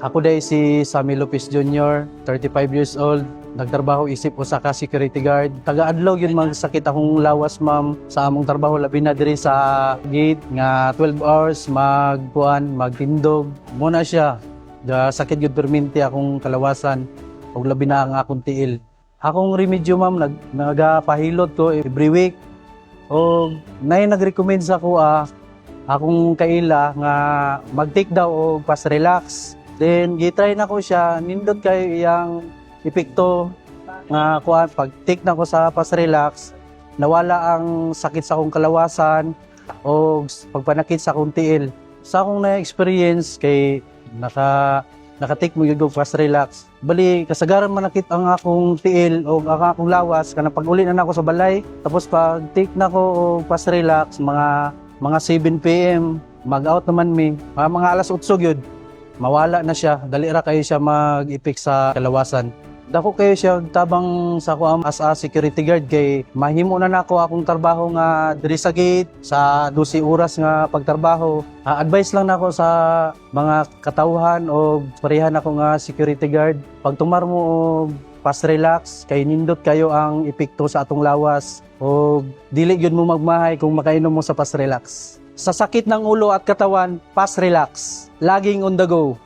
Ako day si Sammy Lopez Jr., 35 years old. Nagtrabaho isip ko sa security guard. Taga-adlaw yun mga sakit akong lawas ma'am sa among trabaho labi na diri sa gate nga 12 hours magkuan magtindog. Muna siya. Da sakit gyud perminti akong kalawasan ug labi na ang akong tiil. Akong remedyo ma'am nag nagapahilot ko every week. O nay nag-recommend sa ko ah, akong kaila nga mag-take daw og pas relax. Then gitry na ko siya, nindot kay iyang epekto nga kuan pag take na ko sa pas relax, nawala ang sakit sa akong kalawasan o pagpanakit sa akong tiil. Sa akong na-experience kay naka naka-take mo yung fast relax. Bali, kasagaran manakit ang akong tiil o ang akong lawas kanang pag uli na nako sa balay. Tapos pag take na ko o fast relax mga mga 7 PM, mag-out naman mi. Mga, mga alas 8 gyud. Mawala na siya. Dali ra kayo siya mag-epek sa kalawasan. Dako kayo siya tabang sa ko as a security guard kay mahimo na nako akong trabaho nga diri sa gate sa 12 oras nga pagtrabaho. Ah, advice lang nako sa mga katawhan o parehan ako nga security guard. Pag tumar mo og pas relax kay nindot kayo ang epekto sa atong lawas o dili gyud mo magmahay kung makainom mo sa pas relax. Sa sakit ng ulo at katawan, pas relax. Laging on the go.